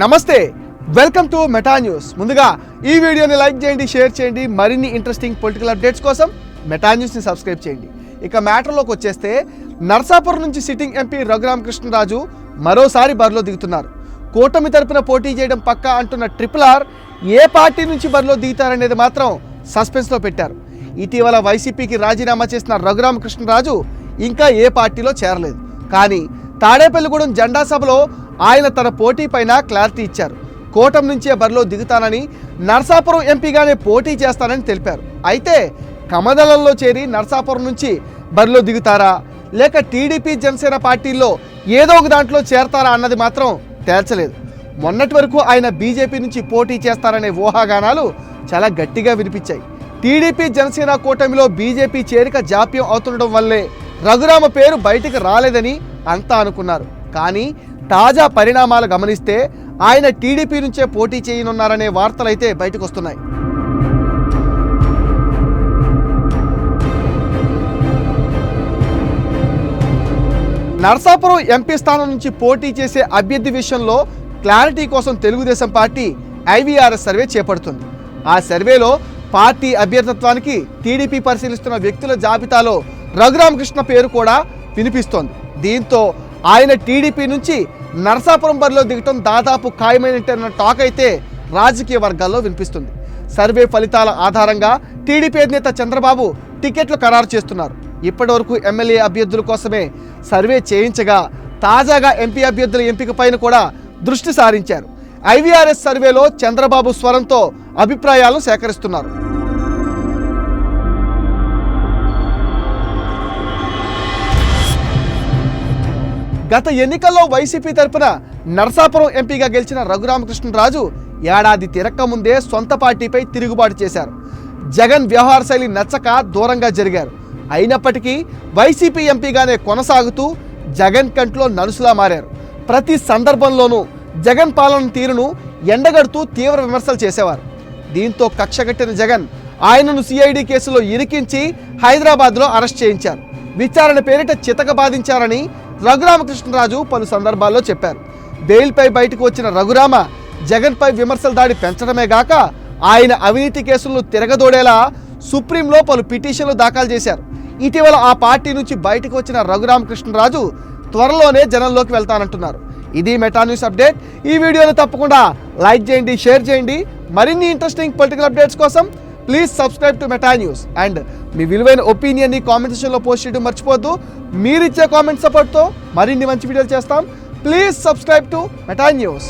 నమస్తే welcome to Meta news. ముందుగా ఈ వీడియోని లైక్ చేయండి షేర్ చేయండి. మరిన్ని ఇంట్రెస్టింగ్ పొలిటికల్ అప్డేట్స్ కోసం మెటా న్యూస్ని సబ్స్క్రైబ్ చేయండి. ఇక మ్యాటర్లోకి వచ్చేస్తే నర్సాపురం నుంచి సిట్టింగ్ ఎంపీ రఘురామకృష్ణరాజు మరోసారి బరిలో దిగుతున్నారు. కూటమి తరపున పోటీ చేయడం పక్కా అంటున్న ట్రిపుల్ ఆర్ ఏ పార్టీ నుంచి బరిలో దిగుతారనేది మాత్రం సస్పెన్స్లో పెట్టారు. ఇటీవల వైసీపీకి రాజీనామా చేసిన రఘురామకృష్ణరాజు ఇంకా ఏ పార్టీలో చేరలేదు. కానీ తాడేపల్లిగూడెం జెండా సభలో ఆయన తన పోటీ పైన క్లారిటీ ఇచ్చారు. కోటం నుంచే బరిలో దిగుతానని నర్సాపురం ఎంపీగానే పోటీ చేస్తానని తెలిపారు. అయితే కమదళంలో చేరి నర్సాపురం నుంచి బరిలో దిగుతారా? లేక టీడీపీ జనసేన పార్టీల్లో ఏదో ఒక దాంట్లో చేరతారా అన్నది మాత్రం తేల్చలేదు. మొన్నటి వరకు ఆయన బీజేపీ నుంచి పోటీ చేస్తారనే ఊహాగానాలు చాలా గట్టిగా వినిపించాయి. టీడీపీ జనసేన కూటమిలో బీజేపీ చేరిక జాప్యం అవుతుండడం వల్లే రఘురామ పేరు బయటికి రాలేదని అంతా అనుకున్నారు. కానీ తాజా పరిణామాలు గమనిస్తే ఆయన టీడీపీ నుంచే పోటీ చేయనున్నారనే వార్తలైతే బయటకు వస్తున్నాయి నర్సాపురం ఎంపీ స్థానం నుంచి పోటీ చేసే అభ్యర్థి విషయంలో క్లారిటీ కోసం తెలుగుదేశం పార్టీ ఐవీఆర్ఎస్ సర్వే చేపడుతుంది. ఆ సర్వేలో పార్టీ అభ్యర్థత్వానికి టీడీపీ పరిశీలిస్తున్న వ్యక్తుల జాబితాలో రఘురామకృష్ణ పేరు కూడా వినిపిస్తోంది. దీంతో ఆయన టీడీపీ నుంచి నర్సాపురం బరిలో దిగటం దాదాపు ఖాయమైనట్టన్న టాక్ అయితే రాజకీయ వర్గాల్లో వినిపిస్తుంది. సర్వే ఫలితాల ఆధారంగా టీడీపీ అధినేత చంద్రబాబు టికెట్లు ఖరారు చేస్తున్నారు. ఇప్పటివరకు ఎమ్మెల్యే అభ్యర్థుల కోసమే సర్వే చేయించగా తాజాగా ఎంపీ అభ్యర్థుల ఎంపిక పైన కూడా దృష్టి సారించారు. ఐవీఆర్ఎస్ సర్వేలో చంద్రబాబు స్వరంతో అభిప్రాయాలను సేకరిస్తున్నారు. గత ఎన్నికల్లో వైసీపీ తరపున నర్సాపురం ఎంపీగా గెలిచిన రఘురామకృష్ణరాజు ఏడాది తిరక్క ముందే సొంత పార్టీపై తిరుగుబాటు చేశారు. జగన్ వ్యవహార శైలి నచ్చక దూరంగా జరిగారు. అయినప్పటికీ వైసీపీ ఎంపీగానే కొనసాగుతూ జగన్ కంట్లో నలుసులా మారారు. ప్రతి సందర్భంలోనూ జగన్ పాలన తీరును ఎండగడుతూ తీవ్ర విమర్శలు చేసేవారు. దీంతో కక్షగట్టిన జగన్ ఆయనను సిఐడి కేసులో ఇరికించి హైదరాబాద్లో అరెస్ట్ చేయించారు. విచారణ పేరిట చితక బాధించారని రఘురామకృష్ణరాజు పలు సందర్భాల్లో చెప్పారు. బెయిల్పై బయటకు వచ్చిన రఘురామ జగన్పై విమర్శల దాడి పెంచడమే గాక ఆయన అవినీతి కేసులను తిరగదోడేలా సుప్రీంలో పలు పిటిషన్లు దాఖలు చేశారు. ఇటీవల ఆ పార్టీ నుంచి బయటకు వచ్చిన రఘురామకృష్ణరాజు త్వరలోనే జనంలోకి వెళ్తానంటున్నారు. ఇది మెటా న్యూస్ అప్డేట్. ఈ వీడియోని తప్పకుండా లైక్ చేయండి షేర్ చేయండి. మరిన్ని ఇంట్రెస్టింగ్ పొలిటికల్ అప్డేట్స్ కోసం please subscribe to Meta news and మీ విలువైన ఒపీనియన్ని కామెంట్ సెక్షన్లో పోస్ట్ చేయడం మర్చిపోద్దు మీరు ఇచ్చే కామెంట్ సపోర్ట్తో మరిన్ని మంచి వీడియోలు చేస్తాం. Please subscribe to Meta news